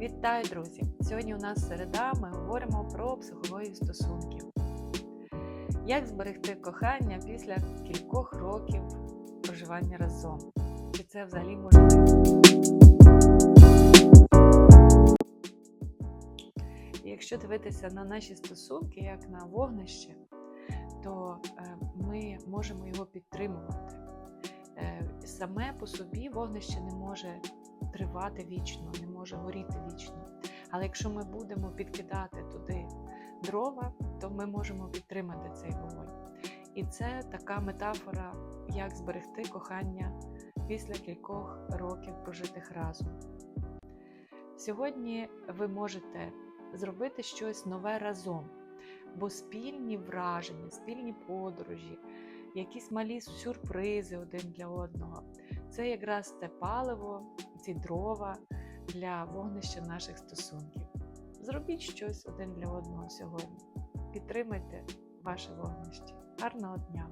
Вітаю, друзі! Сьогодні у нас середа. Ми говоримо про психологію стосунків. Як зберегти кохання після кількох років проживання разом? Чи це взагалі можливо? Якщо дивитися на наші стосунки як на вогнище, то е, ми можемо його підтримувати. Е, Саме по собі вогнище не може тривати вічно, не може горіти вічно. Але якщо ми будемо підкидати туди дрова, то ми можемо підтримати цей вогонь. І це така метафора, як зберегти кохання після кількох років прожитих разом. Сьогодні ви можете зробити щось нове разом, бо спільні враження, спільні подорожі, якісь малі сюрпризи один для одного це якраз те паливо, ці дрова для вогнища наших стосунків. Зробіть щось один для одного сьогодні. Підтримайте ваше вогнище. Гарного дня!